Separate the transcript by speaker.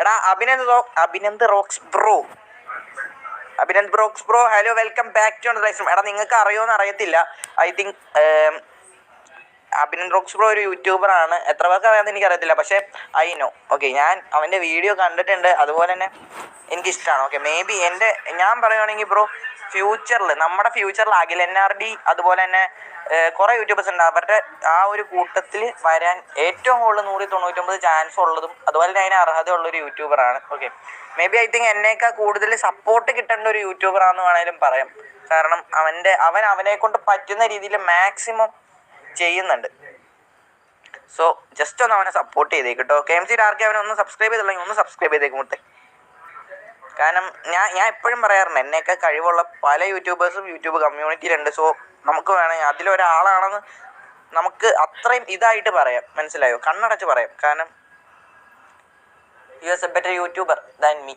Speaker 1: എടാ Abhinand Abhinand rocks bro. Abhinand ബ്രോക്സ് bro hello welcome back to life എടാ നിങ്ങൾക്ക് അറിയോന്ന് അറിയത്തില്ല. I think Abhinand rocks bro ഒരു യൂട്യൂബർ ആണ്. എത്ര പേർക്ക് അറിയാമെന്ന് എനിക്ക് അറിയത്തില്ല പക്ഷേ ഐ നോ ഓക്കെ ഞാൻ അവന്റെ വീഡിയോ കണ്ടിട്ടുണ്ട്. അതുപോലെ തന്നെ എനിക്കിഷ്ടമാണ് ഓക്കെ മേ ബി എന്റെ ഞാൻ പറയുവാണെങ്കിൽ ബ്രോ ഫ്യൂച്ചറിൽ നമ്മുടെ ഫ്യൂച്ചറിൽ അഖിൽ എൻ ആർ ഡി അതുപോലെ തന്നെ കുറേ യൂട്യൂബേഴ്സ് ഉണ്ട്. അവരുടെ ആ ഒരു കൂട്ടത്തിൽ വരാൻ ഏറ്റവും കൂടുതൽ നൂറ്റി തൊണ്ണൂറ്റൊമ്പത് ചാൻസ് ഉള്ളതും അതുപോലെ തന്നെ അതിന് അർഹതയുള്ള ഒരു യൂട്യൂബറാണ് okay may be I think എന്നേക്കാൾ കൂടുതൽ സപ്പോർട്ട് കിട്ടേണ്ട ഒരു യൂട്യൂബറാന്ന് വേണേലും പറയാം. കാരണം അവന്റെ അവൻ അവനെ കൊണ്ട് പറ്റുന്ന രീതിയിൽ മാക്സിമം ചെയ്യുന്നുണ്ട്. സോ ജസ്റ്റ് ഒന്ന് അവനെ സപ്പോർട്ട് ചെയ്തേക്ക് കേട്ടോ കെ എം സി ഡാർക്ക് അവനെ ഒന്ന് സബ്സ്ക്രൈബ് ചെയ്തില്ലെങ്കിൽ ഒന്ന് സബ്സ്ക്രൈബ് ചെയ്തേക്ക് മുട്ടെ കാരണം ഞാൻ ഞാൻ എപ്പോഴും പറയാറുണ്ട് എന്നെയൊക്കെ കഴിവുള്ള പല യൂട്യൂബേഴ്സും യൂട്യൂബ് കമ്മ്യൂണിറ്റിയിലുണ്ട്. സോ നമുക്ക് വേണമെങ്കിൽ അതിലൊരാളാണെന്ന് നമുക്ക് അത്രയും ഇതായിട്ട് പറയാം. മനസ്സിലായോ? കണ്ണടച്ച് പറയാം. കാരണം you is a better YouTuber than me